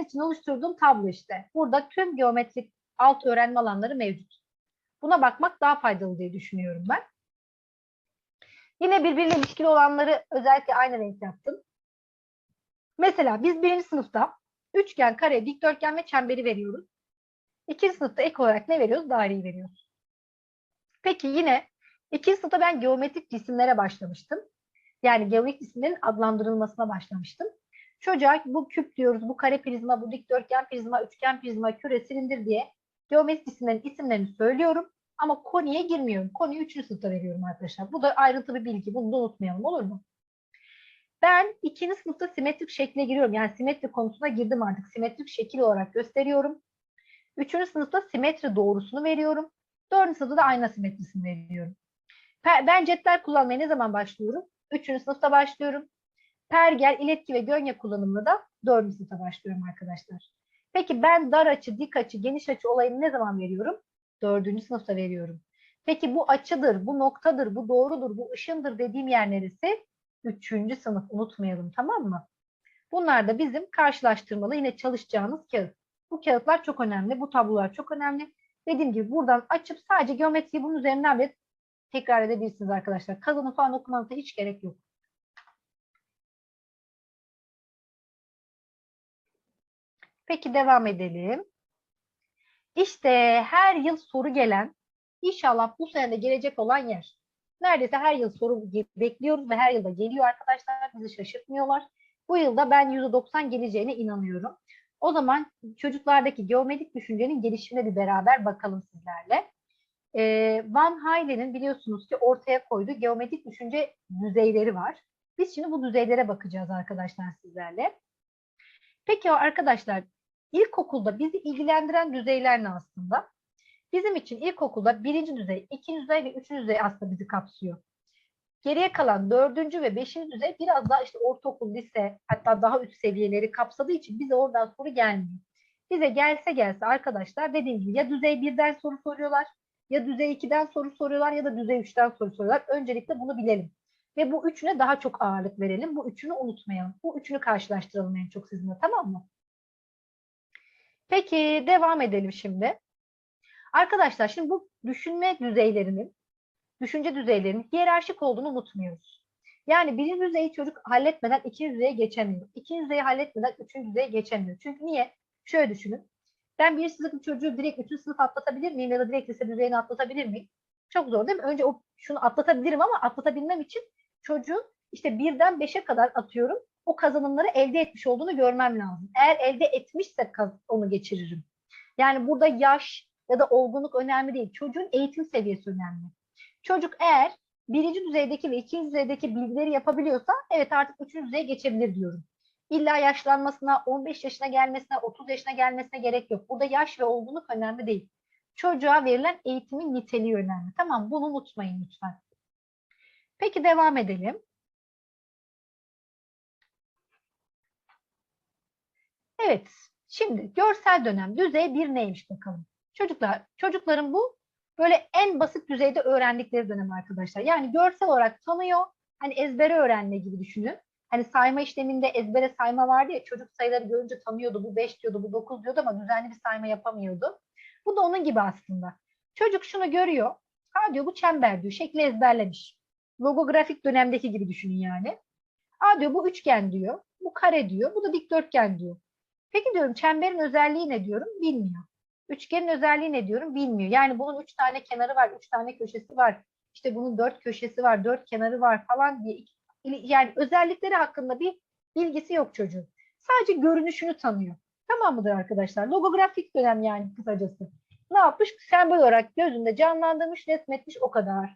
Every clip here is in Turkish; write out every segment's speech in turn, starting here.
için oluşturduğum tablo işte. Burada tüm geometrik alt öğrenme alanları mevcut. Buna bakmak daha faydalı diye düşünüyorum ben. Yine birbiriyle ilişkili olanları özellikle aynı renk yaptım. Mesela biz birinci sınıfta üçgen, kare, dikdörtgen ve çemberi veriyoruz. İkinci sınıfta ek olarak ne veriyoruz? Daireyi veriyoruz. Peki yine ikinci sınıfta ben geometrik cisimlere başlamıştım. Yani geometrik cisimlerin adlandırılmasına başlamıştım. Çocuğa bu küp diyoruz, bu kare prizma, bu dikdörtgen prizma, üçgen prizma, küre, silindir diye geometrik cisimlerin isimlerini söylüyorum. Ama konuya girmiyorum. Konuyu 3. sınıfta veriyorum arkadaşlar. Bu da ayrıntılı bir bilgi. Bunu da unutmayalım olur mu? Ben ikinci sınıfta simetrik şekle giriyorum. Yani simetri konusuna girdim artık. Simetrik şekil olarak gösteriyorum. Üçüncü sınıfta simetri doğrusunu veriyorum. Dördüncü sınıfta da ayna simetrisini veriyorum. Ben cetvel kullanmaya ne zaman başlıyorum? Üçüncü sınıfta başlıyorum. Pergel, iletki ve gönye kullanımını da dördüncü sınıfta başlıyorum arkadaşlar. Peki ben dar açı, dik açı, geniş açı olayını ne zaman veriyorum? Dördüncü sınıfta veriyorum. Peki bu açıdır, bu noktadır, bu doğrudur, bu ışındır dediğim yer neresi? Üçüncü sınıf unutmayalım tamam mı? Bunlar da bizim karşılaştırmalı yine çalışacağınız kağıt. Bu kağıtlar çok önemli, bu tablolar çok önemli. Dediğim gibi buradan açıp sadece geometriyi bunun üzerinden bile tekrar edebilirsiniz arkadaşlar. Kazanı falan okumanıza hiç gerek yok. Peki devam edelim. İşte her yıl soru gelen, inşallah bu sene de gelecek olan yer. Neredeyse her yıl soru bekliyoruz ve her yılda geliyor arkadaşlar. Bizi şaşırtmıyorlar. Bu yılda ben %90 geleceğine inanıyorum. O zaman çocuklardaki geometrik düşüncenin gelişimine bir beraber bakalım sizlerle. Van Haylen'in biliyorsunuz ki ortaya koyduğu geometrik düşünce düzeyleri var. Biz şimdi bu düzeylere bakacağız arkadaşlar sizlerle. Peki arkadaşlar İlkokulda bizi ilgilendiren düzeyler ne aslında? Bizim için ilkokulda birinci düzey, ikinci düzey ve üçüncü düzey aslında bizi kapsıyor. Geriye kalan dördüncü ve beşinci düzey biraz daha işte ortaokul, lise hatta daha üst seviyeleri kapsadığı için bize oradan soru gelmiyor. Bize gelse gelse arkadaşlar dediğim gibi ya düzey birden soru soruyorlar ya düzey 2'den soru soruyorlar ya da düzey 3'ten soru soruyorlar. Öncelikle bunu bilelim. Ve bu üçüne daha çok ağırlık verelim. Bu üçünü unutmayalım. Bu üçünü karşılaştıralım en çok sizinle tamam mı? Peki devam edelim şimdi. Arkadaşlar şimdi bu düşünme düzeylerinin, düşünce düzeylerinin hiyerarşik olduğunu unutmuyoruz. Yani birinci düzeyi çocuk halletmeden ikinci düzeye geçemiyor. İkinci düzeyi halletmeden üçüncü düzeye geçemiyor. Çünkü niye? Şöyle düşünün. Ben bir sınıf çocuğu direkt üçüncü sınıf atlatabilir miyim ya da direkt lise düzeyini atlatabilir miyim? Çok zor değil mi? Önce o şunu atlatabilirim ama atlatabilmem için çocuğun işte birden beşe kadar atıyorum o kazanımları elde etmiş olduğunu görmem lazım. Eğer elde etmişse onu geçiririm. Yani burada yaş ya da olgunluk önemli değil. Çocuğun eğitim seviyesi önemli. Çocuk eğer birinci düzeydeki ve ikinci düzeydeki bilgileri yapabiliyorsa evet artık üçüncü düzeye geçebilir diyorum. İlla yaşlanmasına, 15 yaşına gelmesine, 30 yaşına gelmesine gerek yok. Burada yaş ve olgunluk önemli değil. Çocuğa verilen eğitimin niteliği önemli. Tamam bunu unutmayın lütfen. Peki devam edelim. Evet, şimdi görsel dönem düzey bir neymiş bakalım. Çocuklar, çocukların bu böyle en basit düzeyde öğrendikleri dönem arkadaşlar. Yani görsel olarak tanıyor, hani ezbere öğrenme gibi düşünün. Hani sayma işleminde ezbere sayma vardı ya çocuk sayıları görünce tanıyordu. Bu 5 diyordu, bu 9 diyordu ama düzenli bir sayma yapamıyordu. Bu da onun gibi aslında. Çocuk şunu görüyor. Ha diyor bu çember diyor. Şekli ezberlemiş. Logografik dönemdeki gibi düşünün yani. Ha diyor bu üçgen diyor. Bu kare diyor. Bu da dikdörtgen diyor. Peki diyorum çemberin özelliği ne diyorum? Bilmiyor. Üçgenin özelliği ne diyorum? Bilmiyor. Yani bunun üç tane kenarı var, üç tane köşesi var. İşte bunun dört köşesi var, dört kenarı var falan diye. Yani özellikleri hakkında bir bilgisi yok çocuğun. Sadece görünüşünü tanıyor. Tamam mıdır arkadaşlar? Logografik dönem yani kısacası. Ne yapmış? Sembol olarak gözünde canlandırmış, resmetmiş o kadar.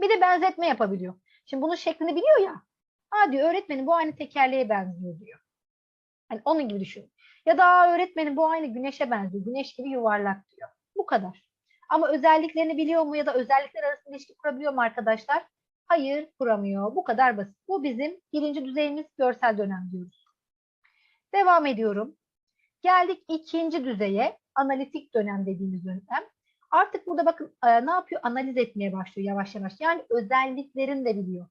Bir de benzetme yapabiliyor. Şimdi bunun şeklini biliyor ya. Aa diyor öğretmenim bu aynı tekerleğe benziyor diyor. Hani onun gibi düşün. Ya da öğretmenim bu aynı güneşe benziyor. Güneş gibi yuvarlak diyor. Bu kadar. Ama özelliklerini biliyor mu ya da özellikler arasında ilişki kurabiliyor mu arkadaşlar? Hayır kuramıyor. Bu kadar basit. Bu bizim birinci düzeyimiz görsel dönem diyoruz. Devam ediyorum. Geldik ikinci düzeye. Analitik dönem dediğimiz dönem. Artık burada bakın e, ne yapıyor? Analiz etmeye başlıyor yavaş yavaş. Yani özelliklerini de biliyor.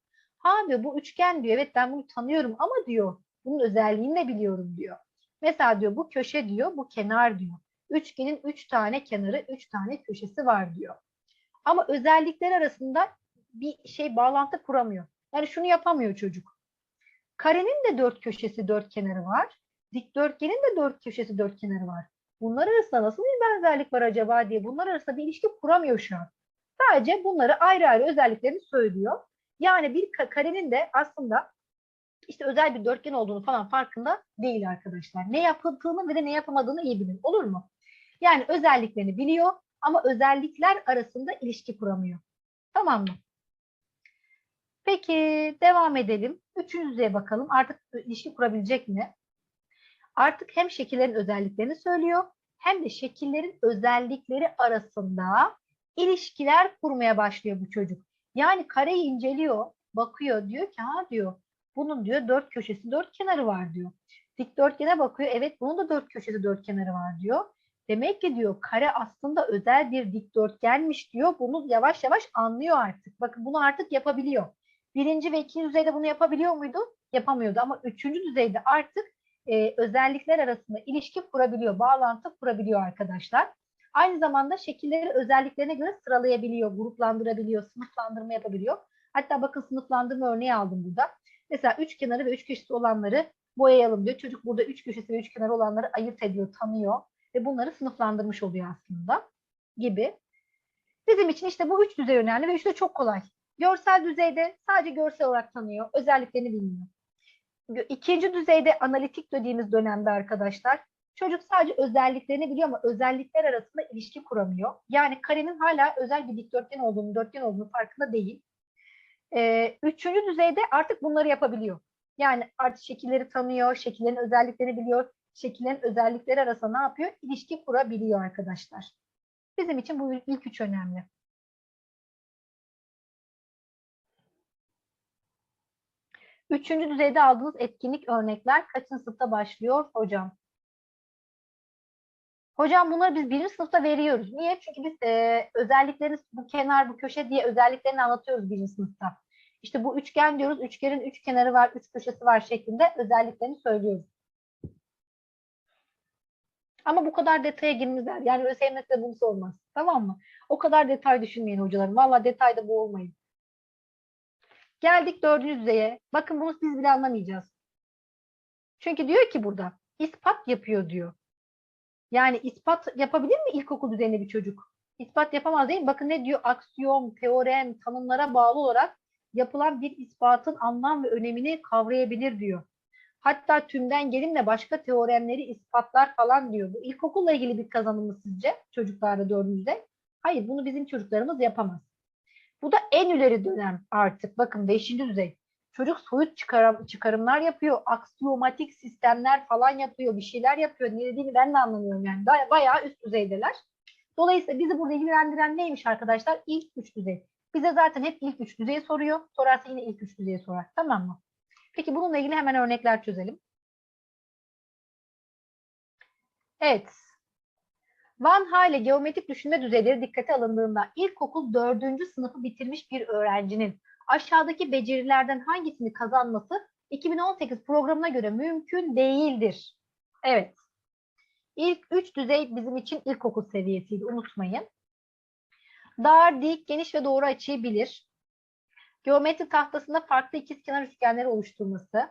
Diyor bu üçgen diyor. Evet ben bunu tanıyorum ama diyor bunun özelliğini de biliyorum diyor. Mesela diyor bu köşe diyor, bu kenar diyor. Üçgenin üç tane kenarı, üç tane köşesi var diyor. Ama özellikler arasında bir şey bağlantı kuramıyor. Yani şunu yapamıyor çocuk. Karenin de dört köşesi, dört kenarı var. Dikdörtgenin de dört köşesi, dört kenarı var. Bunlar arasında nasıl bir benzerlik var acaba diye bunlar arasında bir ilişki kuramıyor şu an. Sadece bunları ayrı ayrı özelliklerini söylüyor. Yani bir karenin de aslında işte özel bir dörtgen olduğunu falan farkında değil arkadaşlar. Ne yapıldığını ve de ne yapamadığını iyi bilin. Olur mu? Yani özelliklerini biliyor ama özellikler arasında ilişki kuramıyor. Tamam mı? Peki devam edelim. Üçüncü düzeye bakalım. Artık ilişki kurabilecek mi? Artık hem şekillerin özelliklerini söylüyor hem de şekillerin özellikleri arasında ilişkiler kurmaya başlıyor bu çocuk. Yani kareyi inceliyor, bakıyor diyor ki ha diyor bunun diyor dört köşesi dört kenarı var diyor. Dikdörtgene bakıyor evet bunun da dört köşesi dört kenarı var diyor. Demek ki diyor kare aslında özel bir dikdörtgenmiş diyor. Bunu yavaş yavaş anlıyor artık. Bakın bunu artık yapabiliyor. Birinci ve ikinci düzeyde bunu yapabiliyor muydu? Yapamıyordu ama üçüncü düzeyde artık e, özellikler arasında ilişki kurabiliyor, bağlantı kurabiliyor arkadaşlar. Aynı zamanda şekilleri özelliklerine göre sıralayabiliyor, gruplandırabiliyor, sınıflandırma yapabiliyor. Hatta bakın sınıflandırma örneği aldım burada. Mesela üç kenarı ve üç köşesi olanları boyayalım diyor. Çocuk burada üç köşesi ve üç kenarı olanları ayırt ediyor, tanıyor ve bunları sınıflandırmış oluyor aslında gibi. Bizim için işte bu üç düzey önemli ve üçü de çok kolay. Görsel düzeyde sadece görsel olarak tanıyor, özelliklerini bilmiyor. İkinci düzeyde analitik dediğimiz dönemde arkadaşlar çocuk sadece özelliklerini biliyor ama özellikler arasında ilişki kuramıyor. Yani karenin hala özel bir dikdörtgen olduğunu, dörtgen olduğunu farkında değil. Ee, üçüncü düzeyde artık bunları yapabiliyor. Yani artık şekilleri tanıyor, şekillerin özelliklerini biliyor, şekillerin özellikleri arasında ne yapıyor? İlişki kurabiliyor arkadaşlar. Bizim için bu ilk üç önemli. Üçüncü düzeyde aldığınız etkinlik örnekler kaçıncı sınıfta başlıyor hocam? Hocam bunları biz birinci sınıfta veriyoruz. Niye? Çünkü biz e, özelliklerini bu kenar, bu köşe diye özelliklerini anlatıyoruz birinci sınıfta. İşte bu üçgen diyoruz. Üçgenin üç kenarı var, üç köşesi var şeklinde özelliklerini söylüyoruz. Ama bu kadar detaya girmezler. Yani ÖSYM'de bunu sormaz. Tamam mı? O kadar detay düşünmeyin hocalarım. Valla detayda bu olmayın. Geldik dördüncü düzeye. Bakın bunu biz bile anlamayacağız. Çünkü diyor ki burada ispat yapıyor diyor. Yani ispat yapabilir mi ilkokul düzeyinde bir çocuk? İspat yapamaz değil mi? Bakın ne diyor? Aksiyon, teorem, tanımlara bağlı olarak yapılan bir ispatın anlam ve önemini kavrayabilir diyor. Hatta tümden gelimle başka teoremleri ispatlar falan diyor. Bu ilkokulla ilgili bir kazanım mı sizce çocuklarda dördüncüde? Hayır bunu bizim çocuklarımız yapamaz. Bu da en ileri dönem artık. Bakın beşinci düzey. Çocuk soyut çıkarım, çıkarımlar yapıyor. Aksiyomatik sistemler falan yapıyor. Bir şeyler yapıyor. Ne dediğini ben de anlamıyorum yani. Bayağı üst düzeydeler. Dolayısıyla bizi burada ilgilendiren neymiş arkadaşlar? İlk üç düzey. Bize zaten hep ilk üç düzeyi soruyor. Sorarsa yine ilk üç düzeyi sorar. Tamam mı? Peki bununla ilgili hemen örnekler çözelim. Evet. Van Hale geometrik düşünme düzeyleri dikkate alındığında ilkokul dördüncü sınıfı bitirmiş bir öğrencinin aşağıdaki becerilerden hangisini kazanması 2018 programına göre mümkün değildir. Evet. İlk üç düzey bizim için ilkokul seviyesiydi unutmayın. Dar, dik, geniş ve doğru açıyı bilir. Geometri tahtasında farklı ikizkenar üçgenleri oluşturması.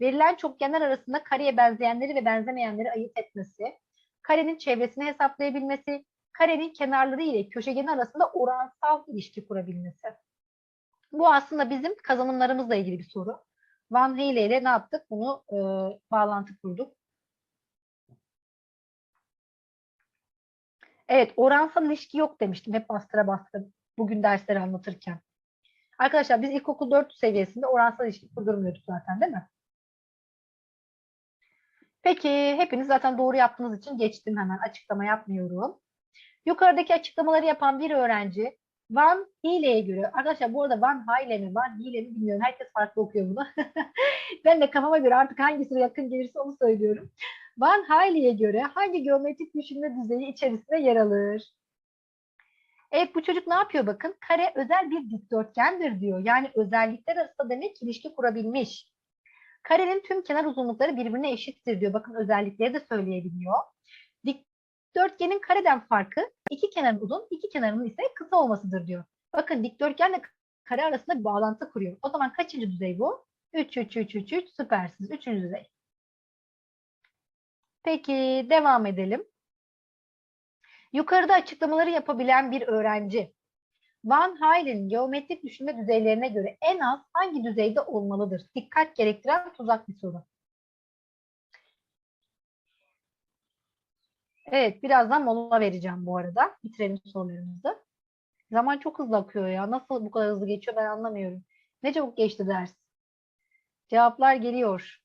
Verilen çokgenler arasında kareye benzeyenleri ve benzemeyenleri ayırt etmesi. Karenin çevresini hesaplayabilmesi. Karenin kenarları ile köşegen arasında oransal ilişki kurabilmesi. Bu aslında bizim kazanımlarımızla ilgili bir soru. Van Heyle ile ne yaptık? Bunu e, bağlantı kurduk. Evet, oransal ilişki yok demiştim. Hep bastıra bastıra bugün dersleri anlatırken. Arkadaşlar biz ilkokul 4 seviyesinde oransal ilişki kurdurmuyorduk zaten değil mi? Peki hepiniz zaten doğru yaptığınız için geçtim hemen açıklama yapmıyorum. Yukarıdaki açıklamaları yapan bir öğrenci Van Hile'ye göre, arkadaşlar bu arada Van Hile mi, Van Hile mi bilmiyorum. Herkes farklı okuyor bunu. ben de kafama göre artık hangisine yakın gelirse onu söylüyorum. Van Hile'ye göre hangi geometrik düşünme düzeyi içerisinde yer alır? Evet bu çocuk ne yapıyor bakın? Kare özel bir dikdörtgendir diyor. Yani özellikler arasında demek ilişki kurabilmiş. Karenin tüm kenar uzunlukları birbirine eşittir diyor. Bakın özellikleri de söyleyebiliyor. Dikdörtgenin kareden farkı iki kenarın uzun, iki kenarının ise kısa olmasıdır diyor. Bakın dikdörtgenle kare arasında bir bağlantı kuruyor. O zaman kaçıncı düzey bu? 3, 3, 3, 3, 3 süpersiniz. Üçüncü düzey. Peki devam edelim. Yukarıda açıklamaları yapabilen bir öğrenci Van Haylen'in geometrik düşünme düzeylerine göre en az hangi düzeyde olmalıdır? Dikkat gerektiren tuzak bir soru. Evet, birazdan mola vereceğim bu arada. Bitirelim sorularımızı. Zaman çok hızlı akıyor ya. Nasıl bu kadar hızlı geçiyor ben anlamıyorum. Ne çabuk geçti ders. Cevaplar geliyor.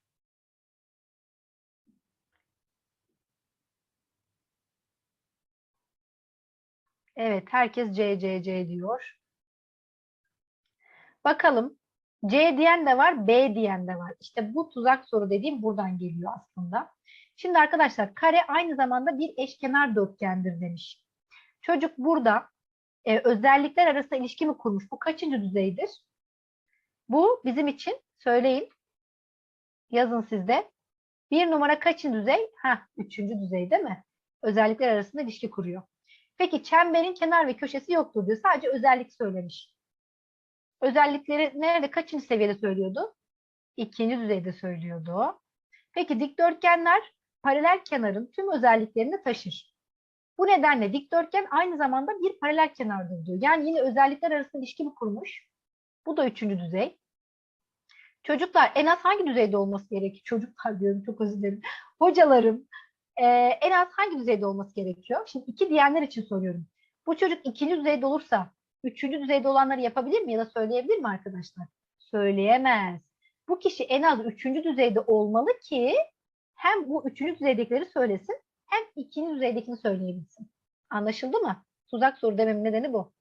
Evet, herkes C, C, C diyor. Bakalım. C diyen de var, B diyen de var. İşte bu tuzak soru dediğim buradan geliyor aslında. Şimdi arkadaşlar kare aynı zamanda bir eşkenar dörtgendir demiş. Çocuk burada e, özellikler arasında ilişki mi kurmuş? Bu kaçıncı düzeydir? Bu bizim için söyleyin. Yazın sizde. Bir numara kaçıncı düzey? Ha, üçüncü düzey değil mi? Özellikler arasında ilişki kuruyor. Peki çemberin kenar ve köşesi yoktur diyor. Sadece özellik söylemiş. Özellikleri nerede kaçıncı seviyede söylüyordu? İkinci düzeyde söylüyordu. Peki dikdörtgenler paralel kenarın tüm özelliklerini taşır. Bu nedenle dikdörtgen aynı zamanda bir paralel kenardır diyor. Yani yine özellikler arasında ilişki mi kurmuş? Bu da üçüncü düzey. Çocuklar en az hangi düzeyde olması gerekiyor? Çocuklar diyorum çok özür dilerim. Hocalarım e, en az hangi düzeyde olması gerekiyor? Şimdi iki diyenler için soruyorum. Bu çocuk ikinci düzeyde olursa üçüncü düzeyde olanları yapabilir mi ya da söyleyebilir mi arkadaşlar? Söyleyemez. Bu kişi en az üçüncü düzeyde olmalı ki hem bu üçüncü düzeydekileri söylesin hem ikinci düzeydekini söyleyebilsin. Anlaşıldı mı? Tuzak soru dememin nedeni bu.